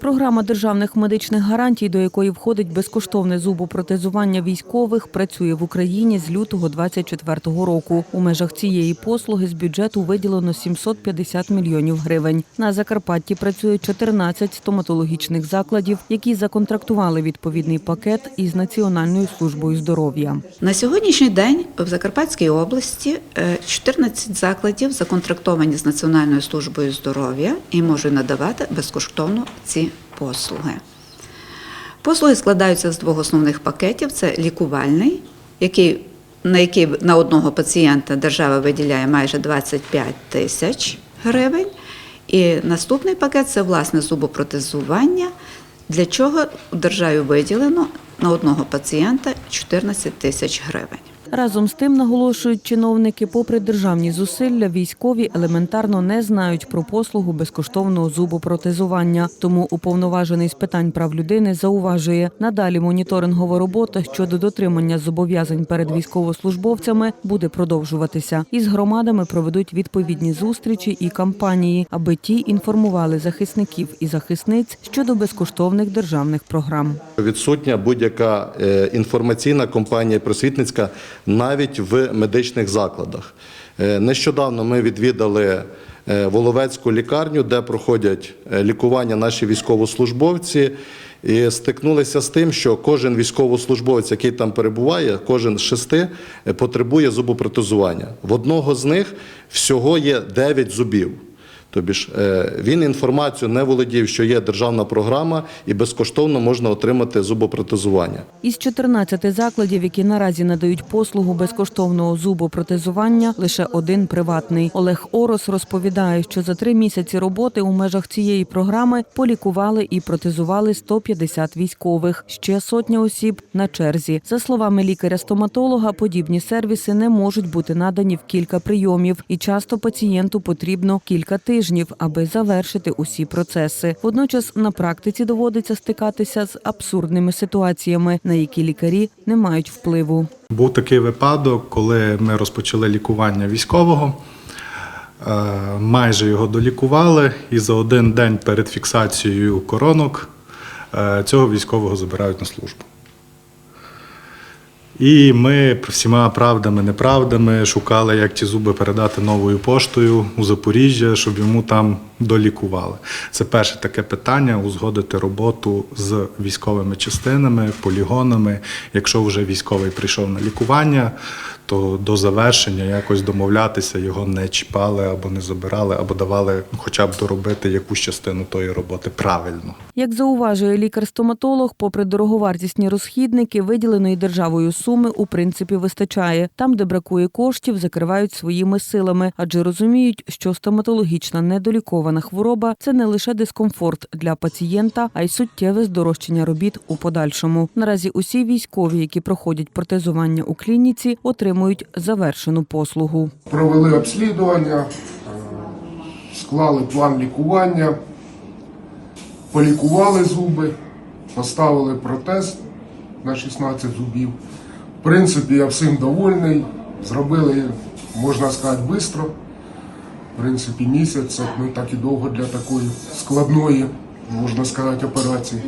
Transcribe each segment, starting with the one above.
Програма державних медичних гарантій, до якої входить безкоштовне зубопротезування військових, працює в Україні з лютого 2024 року. У межах цієї послуги з бюджету виділено 750 мільйонів гривень. На Закарпатті працює 14 стоматологічних закладів, які законтрактували відповідний пакет із Національною службою здоров'я. На сьогоднішній день в Закарпатській області е, 14 закладів законтрактовані з Національною службою здоров'я і можуть надавати безкоштовно ці послуги. Послуги складаються з двох основних пакетів: це лікувальний, який, на який на одного пацієнта держава виділяє майже 25 тисяч гривень. І наступний пакет це власне зубопротезування, для чого державі виділено на одного пацієнта 14 тисяч гривень. Разом з тим, наголошують чиновники, попри державні зусилля, військові елементарно не знають про послугу безкоштовного зубопротезування. Тому уповноважений з питань прав людини зауважує, надалі моніторингова робота щодо дотримання зобов'язань перед військовослужбовцями буде продовжуватися. Із громадами проведуть відповідні зустрічі і кампанії, аби ті інформували захисників і захисниць щодо безкоштовних державних програм. Відсутня будь-яка е, інформаційна компанія просвітницька навіть в медичних закладах. Е, Нещодавно ми відвідали е, Воловецьку лікарню, де проходять лікування наші військовослужбовці. І стикнулися з тим, що кожен військовослужбовець, який там перебуває, кожен з шести потребує зубопротезування. В одного з них всього є 9 зубів. Тобі ж е, він інформацію не володів, що є державна програма, і безкоштовно можна отримати зубопротезування. Із 14 закладів, які наразі надають послугу безкоштовного зубопротезування, лише один приватний. Олег Орос розповідає, що за три місяці роботи у межах цієї програми полікували і протезували 150 військових. Ще сотня осіб на черзі. За словами лікаря-стоматолога, подібні сервіси не можуть бути надані в кілька прийомів, і часто пацієнту потрібно кілька тижнів, аби завершити усі процеси. Водночас на практиці доводиться стикатися з абсурдними ситуаціями, на які лікарі не мають впливу. Був такий випадок, коли ми розпочали лікування військового. Е, Майже його долікували, і за один день перед фіксацією коронок е, цього військового забирають на службу. І ми всіма правдами, неправдами шукали, як ті зуби передати новою поштою у Запоріжжя, щоб йому там долікували. Це перше таке питання узгодити роботу з військовими частинами, полігонами. Якщо вже військовий прийшов на лікування, то до завершення якось домовлятися його не чіпали або не забирали, або давали хоча б доробити якусь частину тої роботи правильно. Як зауважує лікар-стоматолог, попри дороговартісні розхідники, виділеної державою суми у принципі вистачає. Там, де бракує коштів, закривають своїми силами, адже розуміють, що стоматологічна недолікована хвороба це не лише дискомфорт для пацієнта, а й суттєве здорожчання робіт у подальшому. Наразі усі військові, які проходять протезування у клініці, отримують завершену послугу. провели обслідування, е, склали план лікування, полікували зуби, поставили протез на 16 зубів. В принципі, я всім довольний. Зробили, можна сказати, швидко. В принципі, місяць не так і довго для такої складної, можна сказати, операції.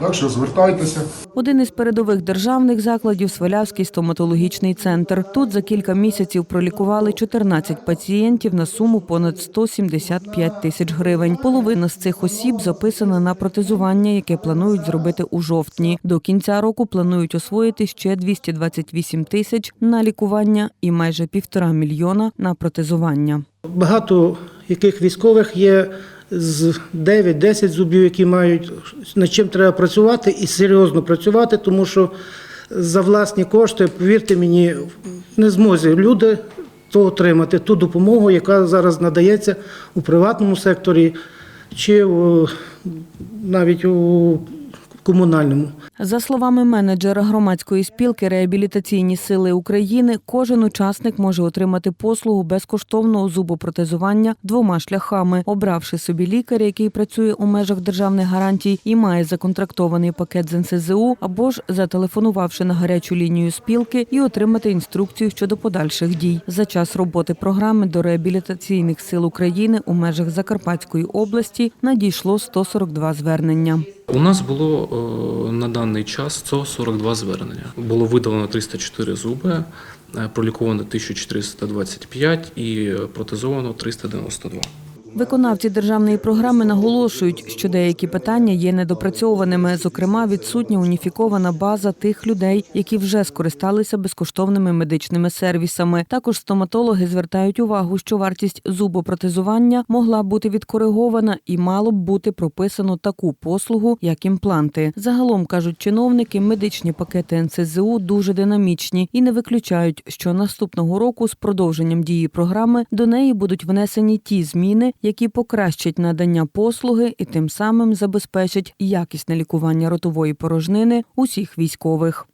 Так що звертайтеся. Один із передових державних закладів Свалявський стоматологічний центр. Тут за кілька місяців пролікували 14 пацієнтів на суму понад 175 тисяч гривень. Половина з цих осіб записана на протезування, яке планують зробити у жовтні. До кінця року планують освоїти ще 228 тисяч на лікування і майже півтора мільйона на протезування. Багато яких військових є з 9-10 зубів, які мають над чим треба працювати і серйозно працювати, тому що за власні кошти, повірте мені, не змозі люди то отримати ту допомогу, яка зараз надається у приватному секторі чи навіть у комунальному. За словами менеджера громадської спілки Реабілітаційні сили України, кожен учасник може отримати послугу безкоштовного зубопротезування двома шляхами, обравши собі лікаря, який працює у межах державних гарантій і має законтрактований пакет з НСЗУ, або ж зателефонувавши на гарячу лінію спілки і отримати інструкцію щодо подальших дій. За час роботи програми до реабілітаційних сил України у межах Закарпатської області надійшло 142 звернення. У нас було е, на даний час 142 звернення. Було видалено 304 зуби, е, проліковано 1425 і протезовано 392. Виконавці державної програми наголошують, що деякі питання є недопрацьованими. Зокрема, відсутня уніфікована база тих людей, які вже скористалися безкоштовними медичними сервісами. Також стоматологи звертають увагу, що вартість зубопротезування могла бути відкоригована і мало б бути прописано таку послугу, як імпланти. Загалом кажуть чиновники, медичні пакети НСЗУ дуже динамічні і не виключають, що наступного року з продовженням дії програми до неї будуть внесені ті зміни, які покращать надання послуги і тим самим забезпечать якісне лікування ротової порожнини усіх військових.